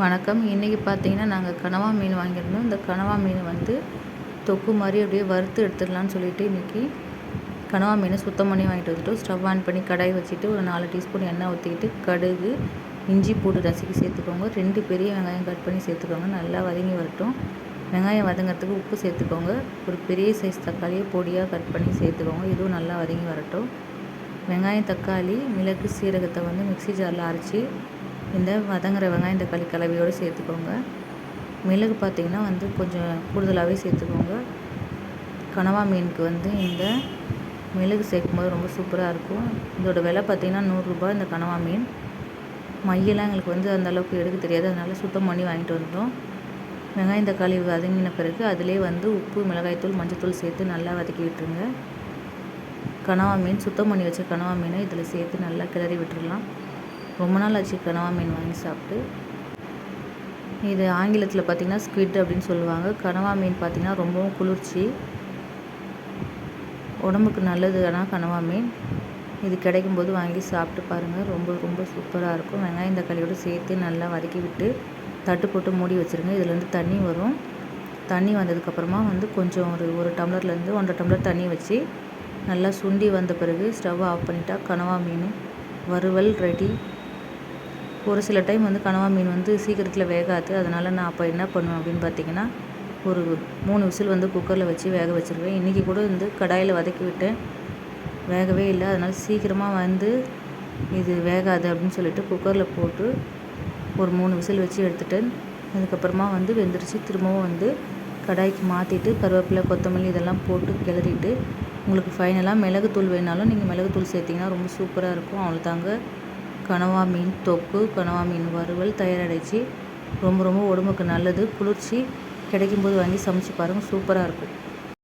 வணக்கம். இன்றைக்கி பார்த்தீங்கன்னா நாங்கள் கனவா மீன் வாங்கியிருந்தோம். இந்த கனவா மீன் வந்து தொக்கு மாதிரி அப்படியே வறுத்து எடுத்துடலான்னு சொல்லிட்டு இன்றைக்கி கனவா மீனை சுத்தம் பண்ணி வாங்கிட்டு வந்துட்டோம். ஸ்டவ் ஆன் பண்ணி கடாய் வச்சுட்டு ஒரு நாலு டீஸ்பூன் எண்ணெய் ஊற்றிக்கிட்டு கடுகு இஞ்சி பூண்டு ரசிக்கு சேர்த்துக்கோங்க. ரெண்டு பெரிய வெங்காயம் கட் பண்ணி சேர்த்துக்கோங்க. நல்லா வதங்கி வரட்டும். வெங்காயம் வதங்கிறதுக்கு உப்பு சேர்த்துக்கோங்க. ஒரு பெரிய சைஸ் தக்காளியை பொடியாக கட் பண்ணி சேர்த்துக்கோங்க. இதுவும் நல்லா வதங்கி வரட்டும். வெங்காயம் தக்காளி மிளகு சீரகத்தை வந்து மிக்ஸி ஜாரில் அரைச்சி இந்த வதங்குற வெங்காயம் தக்காளி கலவையோடு சேர்த்துக்கோங்க. மிளகு பார்த்திங்கன்னா வந்து கொஞ்சம் கூடுதலாகவே சேர்த்துக்கோங்க. கனவா மீனுக்கு வந்து இந்த மிளகு சேர்க்கும்போது ரொம்ப சூப்பராக இருக்கும். இதோட விலை பார்த்திங்கன்னா நூறுரூபா இந்த கனவா மீன். மையெல்லாம் எங்களுக்கு வந்து அந்தளவுக்கு எடுக்க தெரியாது. அதனால் சுத்தம் பண்ணி வாங்கிட்டு வந்துட்டோம். வெங்காயம் தக்காளி வதங்கின பிறகு அதிலே வந்து உப்பு மிளகாய்த்தூள் மஞ்சத்தூள் சேர்த்து நல்லா வதக்கி விட்டுருங்க. கனவா மீன் சுத்தம் பண்ணி வச்ச கனவா மீனை இதில் சேர்த்து நல்லா கிளறி விட்டுடலாம் ரொம்ப நாள் ஆச்சு கனவா மீன் வாங்கி சாப்பிட்டு. இது ஆங்கிலத்தில் பார்த்திங்கன்னா ஸ்குவிட் அப்படின்னு சொல்லுவாங்க. கனவா மீன் பார்த்திங்கன்னா ரொம்பவும் குளிர்ச்சி. உடம்புக்கு நல்லது ஆனால் கனவா மீன். இது கிடைக்கும்போது வாங்கி சாப்பிட்டு பாருங்கள் ரொம்ப ரொம்ப சூப்பராக இருக்கும். வெங்காயம் தக்காளியோடு சேர்த்து நல்லா வதக்கி விட்டு தட்டு போட்டு மூடி வச்சுருங்க. இதுலேருந்து தண்ணி வரும். தண்ணி வந்ததுக்கப்புறமா வந்து கொஞ்சம் ஒரு ஒரு டம்ளர்லேருந்து ஒன்றரை டம்ளர் தண்ணி வச்சு நல்லா சுண்டி வந்த பிறகு ஸ்டவ் ஆஃப் பண்ணிட்டா கனவா மீன் வறுவல் ரெடி. ஒரு சில டைம் வந்து கனவா மீன் வந்து சீக்கிரத்தில் வேகாது. அதனால் நான் அப்போ என்ன பண்ணுவேன் அப்படின்னு பார்த்தீங்கன்னா ஒரு மூணு விசில் வந்து குக்கரில் வச்சு வேக வச்சுருவேன். இன்றைக்கி கூட வந்து கடாயில் வதக்கி விட்டேன். வேகவே இல்லை. அதனால் சீக்கிரமாக வந்து இது வேகாது அப்படின்னு சொல்லிட்டு குக்கரில் போட்டு ஒரு மூணு விசில் வச்சு எடுத்துட்டேன். அதுக்கப்புறமா வந்து வெந்துருச்சு. திரும்பவும் வந்து கடாய்க்கு மாற்றிட்டு கருவேப்பிலை கொத்தமல்லி இதெல்லாம் போட்டு கிளறிட்டு உங்களுக்கு ஃபைனலாக மிளகுத்தூள் வேணாலும் நீங்கள் மிளகுத்தூள் சேர்த்திங்கன்னா ரொம்ப சூப்பராக இருக்கும். அவ்வளோதாங்க கனவா மீன் தொக்கு கனவா மீன் வறுவல் தயாராகிடுச்சு ரொம்ப ரொம்ப உடம்புக்கு நல்லது. குளிர்ச்சி. கிடைக்கும்போது வாங்கி சமைச்சு பாருங்கள் சூப்பராக இருக்கும்.